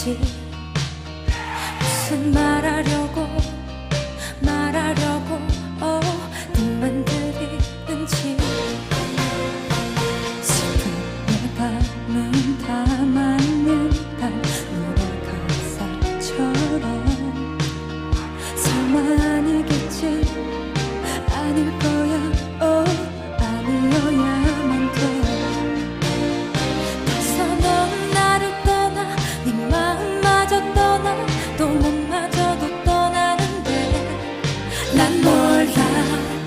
있지. 무슨 말하려고 말하려고 어 눈만 들이는지. 슬픈 내 밤은 다 맞는다. 노래 가사처럼 난 몰라.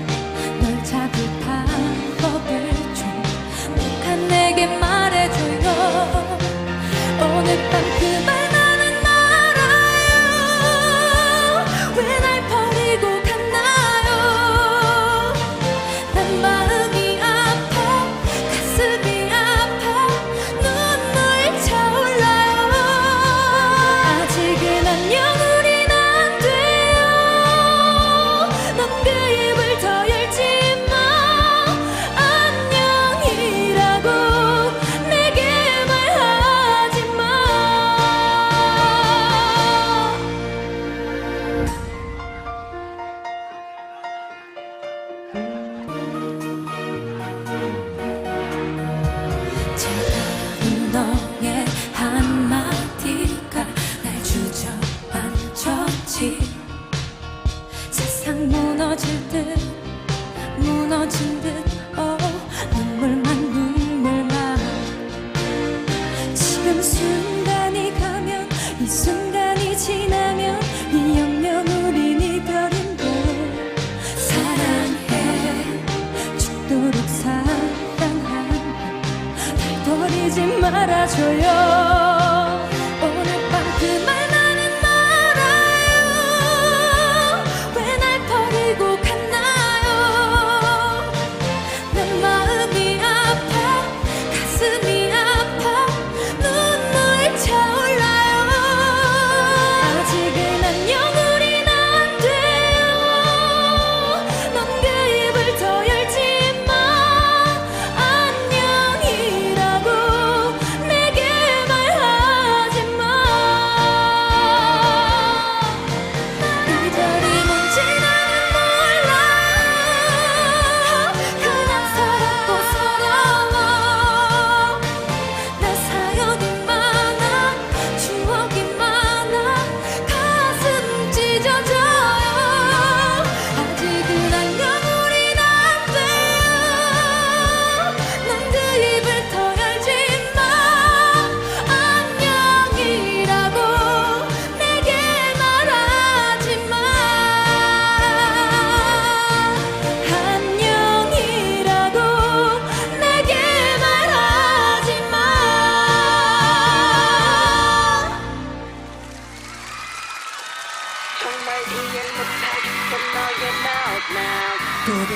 놓치지 말아줘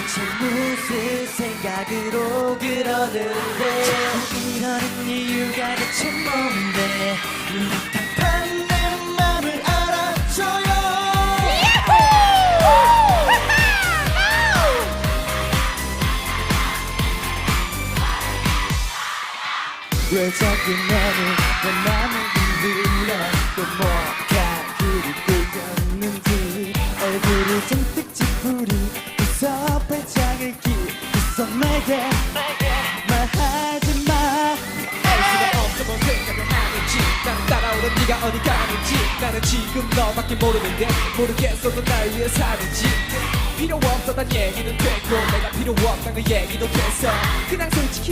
대체 무슨 생각으로 그러는데 이러는 이유가 대체 뭔데? 답답한 내 맘을 알아줘요. 왜 자꾸 너는 내 맘을 흔들어? 또 뭐가 그리 끌렸는지 얼굴을 잔 내게 말하지 마. 수가 없어 뭔 생각을 하는지 나는 따라오는 네가 어디 가는지. 나는 지금 너밖에 모르는데 모르겠어 넌날 위해 사는지. 필요 난 얘기는 됐고. 내가 필요 없단 그 얘기도 됐어 그냥 솔직히